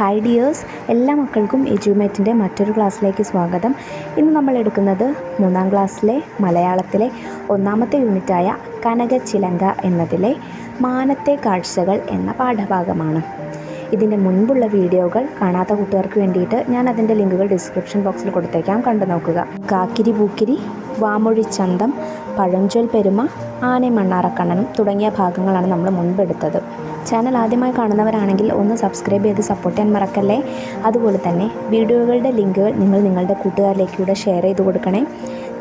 Hi dears എല്ലാ മക്കൾക്കും എജ്യൂമേറ്റിന്റെ മറ്റൊരു ക്ലാസ്സിലേക്ക് സ്വാഗതം. ഇന്ന് നമ്മൾ എടുക്കുന്നത് മൂന്നാം ക്ലാസ്സിലെ മലയാളത്തിലെ ഒന്നാമത്തെ യൂണിറ്റായ കനകച്ചിലങ്ക എന്നതിലെ മാനത്തെ കാഴ്ചകൾ എന്ന പാഠഭാഗമാണ്. ഇതിന്റെ മുൻപുള്ള വീഡിയോകൾ കാണാത്ത കൂട്ടുകാർക്ക് വേണ്ടിയിട്ട് ഞാൻ അതിന്റെ ലിങ്കുകൾ ഡിസ്ക്രിപ്ഷൻ ബോക്സിൽ കൊടുത്തേക്കാം. കണ്ടു നോക്കുക. കാക്കിരി പൂക്കിരി വാമൊഴി ചന്തം പഴഞ്ചൊൽ പെരുമ ആനെ മണ്ണാറക്കണ്ണനും തുടങ്ങിയ ഭാഗങ്ങളാണ് നമ്മൾ മുൻപെടുത്തത് ചാനൽ ആദ്യമായി കാണുന്നവരാണെങ്കിൽ ഒന്ന് സബ്സ്ക്രൈബ് ചെയ്ത് സപ്പോർട്ട് ചെയ്യാൻ മറക്കല്ലേ? അതുപോലെ തന്നെ വീഡിയോകളുടെ ലിങ്കുകൾ നിങ്ങൾ നിങ്ങളുടെ കൂട്ടുകാരിലേക്കൂടെ ഷെയർ ചെയ്ത് കൊടുക്കണേ.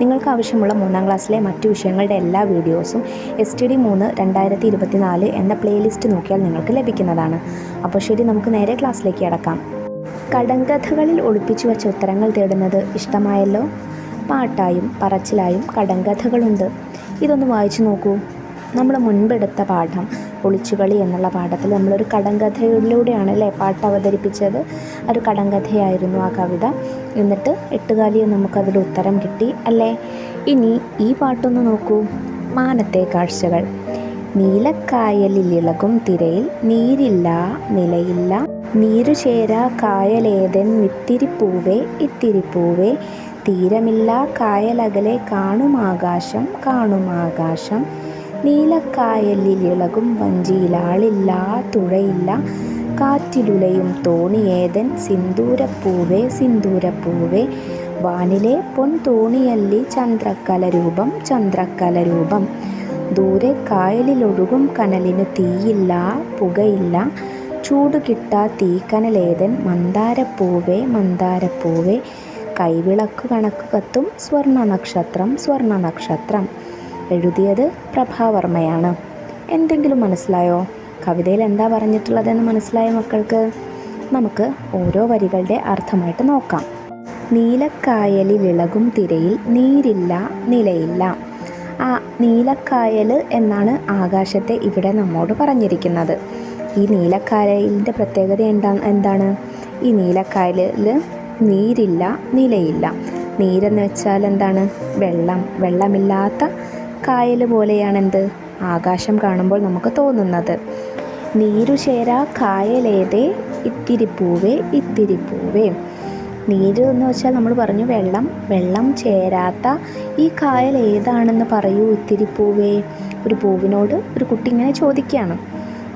നിങ്ങൾക്ക് ആവശ്യമുള്ള മൂന്നാം ക്ലാസ്സിലെ മറ്റു വിഷയങ്ങളുടെ എല്ലാ വീഡിയോസും എസ് ടി ഡി മൂന്ന് രണ്ടായിരത്തി ഇരുപത്തിനാല് എന്ന പ്ലേലിസ്റ്റ് നോക്കിയാൽ നിങ്ങൾക്ക് ലഭിക്കുന്നതാണ്. അപ്പോൾ ശരി നമുക്ക് നേരെ ക്ലാസ്സിലേക്ക് അടക്കാം കടങ്കഥകളിൽ ഒളിപ്പിച്ചു വെച്ച ഉത്തരങ്ങൾ തേടുന്നത് ഇഷ്ടമായല്ലോ? പാട്ടായും പറച്ചിലായും കടങ്കഥകളുണ്ട്. ഇതൊന്ന് വായിച്ചു നോക്കൂ. നമ്മൾ മുൻപെടുത്ത പാഠം ഒളിച്ചുകളി എന്നുള്ള പാഠത്തിൽ നമ്മളൊരു കടങ്കഥയിലൂടെയാണ് അല്ലേ പാട്ട് അവതരിപ്പിച്ചത്. ഒരു കടങ്കഥയായിരുന്നു ആ കവിത. എന്നിട്ട് എട്ടുകാലിയെ നമുക്കതിൽ ഉത്തരം കിട്ടി. അല്ലേ? ഇനി ഈ പാട്ടൊന്ന് നോക്കൂ. മാനത്തെ കാഴ്ചകൾ. നീലക്കായലിലിളകും തിരയിൽ നീരില്ല നിലയില്ല. നീരു ചേരാ കായലേതൻ ഇത്തിരിപ്പൂവേ ഇത്തിരിപ്പൂവേ. തീരമില്ല കായലകലെ കാണുമാകാശം കാണുമാകാശം. നീലക്കായലിലിളകും വഞ്ചിയിലാളില്ല തുഴയില്ല. കാറ്റിലുലയും തോണിയേതൻ സിന്ദൂരപ്പൂവേ സിന്ദൂരപ്പൂവേ. വാനിലെ പൊൻ തോണിയല്ലി ചന്ദ്രക്കലരൂപം ചന്ദ്രക്കലരൂപം. ദൂരെ കായലിലൊഴുകും കനലിനു തീയില്ല പുകയില്ല. ചൂട് കിട്ടാ തീക്കനലേതൻ മന്ദാരപ്പൂവേ മന്ദാരപ്പൂവേ. കൈവിളക്ക് കണക്ക് കത്തും സ്വർണ നക്ഷത്രം സ്വർണ നക്ഷത്രം എഴുതിയത് പ്രഭാവർമ്മയാണ്. എന്തെങ്കിലും മനസ്സിലായോ? കവിതയിൽ എന്താ പറഞ്ഞിട്ടുള്ളതെന്ന് മനസ്സിലായ മക്കൾക്ക്? നമുക്ക് ഓരോ വരികളുടെ അർത്ഥമായിട്ട് നോക്കാം. നീലക്കായലി വിളകും തിരയിൽ നീരില്ല നിലയില്ല. ആ നീലക്കായൽ എന്നാണ് ആകാശത്തെ ഇവിടെ നമ്മോട് പറഞ്ഞിരിക്കുന്നത്. ഈ നീലക്കായലിന്റെ പ്രത്യേകത എന്താ എന്താണ്? ഈ നീലക്കായലിൽ നീരില്ല നിലയില്ല. നീരെന്ന് വെച്ചാൽ എന്താണ്? വെള്ളം. വെള്ളമില്ലാത്ത കായൽ പോലെയാണെന്ത്? ആകാശം കാണുമ്പോൾ നമുക്ക് തോന്നുന്നത്. നീരു ചേരാ കായലേതേ ഇത്തിരി പൂവേ നീര് എന്ന് വെച്ചാൽ നമ്മൾ പറഞ്ഞു വെള്ളം. വെള്ളം ചേരാത്ത ഈ കായൽ ഏതാണെന്ന് പറയൂ ഇത്തിരി പൂവേ ഒരു പൂവിനോട് ഒരു കുട്ടി ഇങ്ങനെ ചോദിക്കുകയാണ്.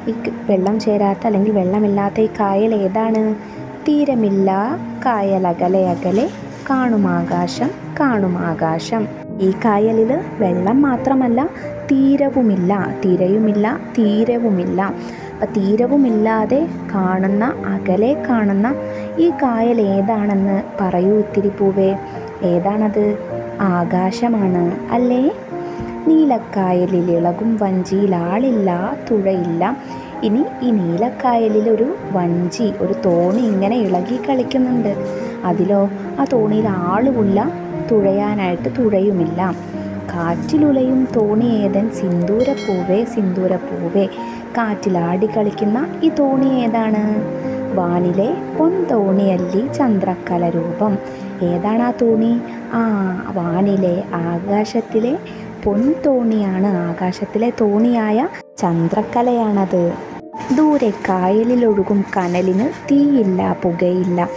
ഈ വെള്ളം ചേരാത്ത അല്ലെങ്കിൽ വെള്ളമില്ലാത്ത ഈ കായൽ ഏതാണ്? തീരമില്ല കായൽ അകലെ അകലെ കാണുമാകാശം കാണുമാകാശം ഈ കായലിൽ വെള്ളം മാത്രമല്ല തീരവുമില്ല തിരയുമില്ല തീരവുമില്ല. അപ്പം തീരവുമില്ലാതെ കാണുന്ന അകലെ കാണുന്ന ഈ കായൽ ഏതാണെന്ന് പറയൂ ഇത്തിരി പൂവേ. ഏതാണത്? ആകാശമാണ്. അല്ലേ? നീലക്കായലിൽ ഇളകും വഞ്ചിയിൽ ആളില്ല തുഴയില്ല. ഇനി ഈ നീലക്കായലിൽ ഒരു വഞ്ചി ഒരു തോണി ഇങ്ങനെ ഇളകി കളിക്കുന്നുണ്ട്. അതിലോ ആ തോണിയിൽ ആളുമില്ല തുഴയാനായിട്ട് തുഴയുമില്ല. കാറ്റിലുലയും തോണി സിന്ദൂരപ്പൂവേ സിന്ദൂരപ്പൂവേ. കാറ്റിലാടി കളിക്കുന്ന ഈ തോണി ഏതാണ്? വാനിലെ പൊൻ തോണിയല്ലി ചന്ദ്രക്കല രൂപം. ഏതാണ് ആ തോണി? ആ വാനിലെ ആകാശത്തിലെ പൊൻ തോണിയാണ് ആകാശത്തിലെ തോണിയായ ചന്ദ്രക്കലയാണത്. ദൂരെ കായലിലൊഴുകും കനലിന് തീയില്ല പുകയില്ല.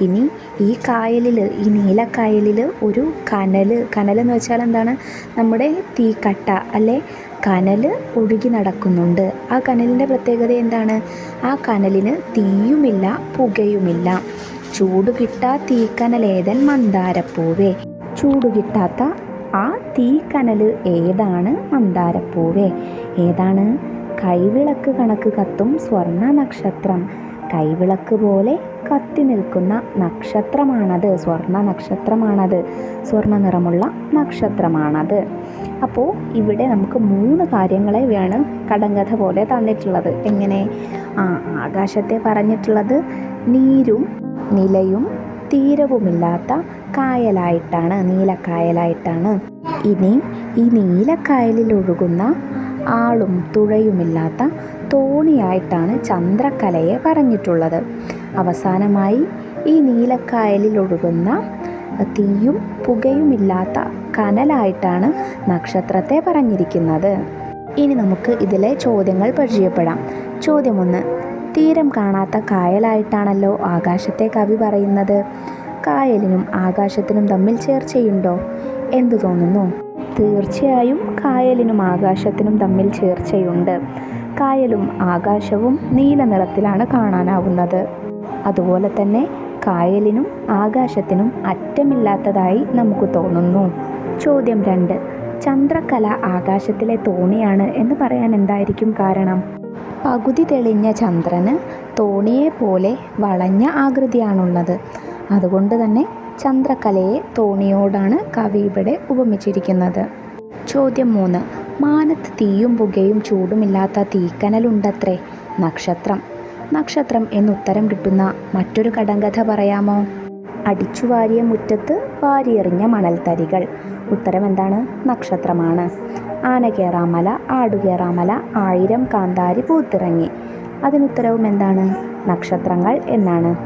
ഇനി ഈ കായലിൽ ഈ നീലക്കായലിൽ ഒരു കനൽ കനലെന്ന് വെച്ചാൽ എന്താണ്? നമ്മുടെ തീക്കട്ട അല്ലെ? കനൽ ഒഴുകി നടക്കുന്നുണ്ട്. ആ കനലിന്റെ പ്രത്യേകത എന്താണ്? ആ കനലിന് തീയുമില്ല പുകയുമില്ല. ചൂട് കിട്ടാ തീക്കനലേതൻ മന്ദാരപ്പൂവേ. ചൂട് കിട്ടാത്ത ആ തീക്കനൽ ഏതാണ് മന്ദാരപ്പൂവേ? ഏതാണ്? കൈവിളക്ക് കണക്ക് കത്തും സ്വർണ നക്ഷത്രം. കൈവിളക്ക് പോലെ കത്തി നിൽക്കുന്ന നക്ഷത്രമാണത്. സ്വർണ നക്ഷത്രമാണത്. സ്വർണ നിറമുള്ള നക്ഷത്രമാണത്. അപ്പോൾ ഇവിടെ നമുക്ക് മൂന്ന് കാര്യങ്ങളെ വേണം കടങ്കഥ പോലെ തന്നിട്ടുള്ളത്. എങ്ങനെ? ആ ആകാശത്തെ പറഞ്ഞിട്ടുള്ളത് നീരും നിലയും തീരവുമില്ലാത്ത കായലായിട്ടാണ് നീലക്കായലായിട്ടാണ്. ഇനി ഈ നീലക്കായലിൽ ഒഴുകുന്ന ആളും തുഴയുമില്ലാത്ത തോണിയായിട്ടാണ് ചന്ദ്രക്കലയെ പറഞ്ഞിട്ടുള്ളത്. അവസാനമായി ഈ നീലക്കായലിൽ ഒഴുകുന്ന തീയും പുകയുമില്ലാത്ത കനലായിട്ടാണ് നക്ഷത്രത്തെ പറഞ്ഞിരിക്കുന്നത്. ഇനി നമുക്ക് ഇതിലെ ചോദ്യങ്ങൾ പരിചയപ്പെടാം. ചോദ്യം ഒന്ന് തീരം കാണാത്ത കായലായിട്ടാണല്ലോ ആകാശത്തെ കവി പറയുന്നത്. കായലിനും ആകാശത്തിനും തമ്മിൽ ചേർച്ചയുണ്ടോ? എന്തു തോന്നുന്നു? തീർച്ചയായും കായലിനും ആകാശത്തിനും തമ്മിൽ ചേർച്ചയുണ്ട്. കായലും ആകാശവും നീല നിറത്തിലാണ് കാണാനാവുന്നത്. അതുപോലെ തന്നെ കായലിനും ആകാശത്തിനും അറ്റമില്ലാത്തതായി നമുക്ക് തോന്നുന്നു. ചോദ്യം രണ്ട്. ചന്ദ്രക്കല ആകാശത്തിലെ തോണിയാണ് എന്ന് പറയാൻ എന്തായിരിക്കും കാരണം? പകുതി തെളിഞ്ഞ ചന്ദ്രന് തോണിയെ പോലെ വളഞ്ഞ ആകൃതിയാണുള്ളത്. അതുകൊണ്ട് തന്നെ ചന്ദ്രക്കലയെ തോണിയോടാണ് കവി ഇവിടെ ഉപമിച്ചിരിക്കുന്നത്. ചോദ്യം മൂന്ന്. മാനത്ത് തീയും പുകയും ചൂടുമില്ലാത്ത തീക്കനലുണ്ടത്രേ. നക്ഷത്രം. നക്ഷത്രം എന്നുത്തരം കിട്ടുന്ന മറ്റൊരു കടങ്കഥ പറയാമോ? അടിച്ചുവാരിയ മുറ്റത്ത് വാരിയെറിഞ്ഞ മണൽത്തരികൾ. ഉത്തരം എന്താണ്? നക്ഷത്രമാണ്. ആന കയറാമല ആടുകയറാമല ആയിരം കാന്താരി പൂത്തിറങ്ങി. അതിനുത്തരവും എന്താണ്? നക്ഷത്രങ്ങൾ എന്നാണ്.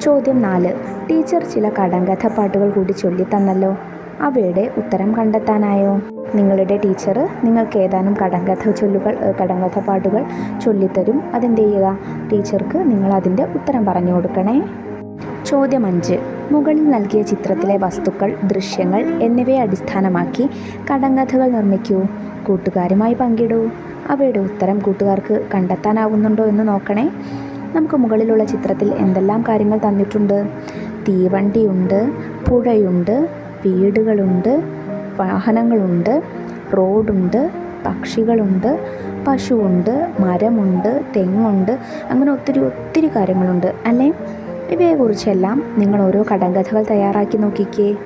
ചോദ്യം നാല്. ടീച്ചർ ചില കടങ്കഥ പാട്ടുകൾ കൂടി ചൊല്ലിത്തന്നല്ലോ. അവയുടെ ഉത്തരം കണ്ടെത്താനായോ? നിങ്ങളുടെ ടീച്ചർ നിങ്ങൾക്ക് ഏതാനും കടങ്കഥ ചൊല്ലുകൾ കടങ്കഥ പാട്ടുകൾ ചൊല്ലിത്തരും. അതെന്ത് ചെയ്യുക ടീച്ചർക്ക് നിങ്ങൾ അതിന്റെ ഉത്തരം പറഞ്ഞു കൊടുക്കണേ. ചോദ്യം അഞ്ച്. മുകളിൽ നൽകിയ ചിത്രത്തിലെ വസ്തുക്കൾ ദൃശ്യങ്ങൾ എന്നിവയെ അടിസ്ഥാനമാക്കി കടങ്കഥകൾ നിർമ്മിക്കൂ. കൂട്ടുകാരുമായി പങ്കിടൂ. അവയുടെ ഉത്തരം കൂട്ടുകാർക്ക് കണ്ടെത്താനാവുന്നുണ്ടോ എന്ന് നോക്കണേ. നമുക്ക് മുകളിലുള്ള ചിത്രത്തിൽ എന്തെല്ലാം കാര്യങ്ങൾ തന്നിട്ടുണ്ട്? തീവണ്ടിയുണ്ട് പുഴയുണ്ട് വീടുകളുണ്ട് വാഹനങ്ങളുണ്ട് റോഡുണ്ട് പക്ഷികളുണ്ട് പശുവുണ്ട് മരമുണ്ട് തെങ്ങുണ്ട് അങ്ങനെ ഒത്തിരി ഒത്തിരി കാര്യങ്ങളുണ്ട്. അല്ലേ? ഇവയെക്കുറിച്ചെല്ലാം നിങ്ങൾ ഓരോ കടങ്കഥകൾ തയ്യാറാക്കി നോക്കിക്കേ.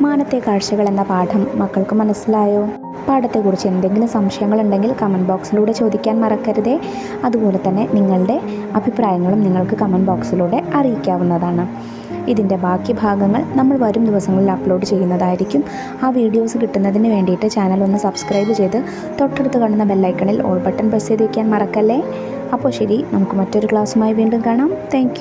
മാനത്തെ കാഴ്ചകൾ എന്ന പാഠം മക്കൾക്ക് മനസ്സിലായോ? പാഠത്തെക്കുറിച്ച് എന്തെങ്കിലും സംശയങ്ങളുണ്ടെങ്കിൽ കമന്റ് ബോക്സിലൂടെ ചോദിക്കാൻ മറക്കരുതേ. അതുപോലെ തന്നെ നിങ്ങളുടെ അഭിപ്രായങ്ങളും നിങ്ങൾക്ക് കമന്റ് ബോക്സിലൂടെ അറിയിക്കാവുന്നതാണ്. ഇതിന്റെ ബാക്കി ഭാഗങ്ങൾ നമ്മൾ വരും ദിവസങ്ങളിൽ അപ്ലോഡ് ചെയ്യുന്നതായിരിക്കും. ആ വീഡിയോസ് കിട്ടുന്നതിന് വേണ്ടിയിട്ട് ചാനൽ ഒന്ന് സബ്സ്ക്രൈബ് ചെയ്ത് തൊട്ടടുത്ത് കാണുന്ന ബെല്ലൈക്കണിൽ ഓൾ ബട്ടൺ പ്രസ് ചെയ്ത് വയ്ക്കാൻ മറക്കല്ലേ? അപ്പോൾ ശരി നമുക്ക് മറ്റൊരു ക്ലാസ്സുമായി വീണ്ടും കാണാം. താങ്ക്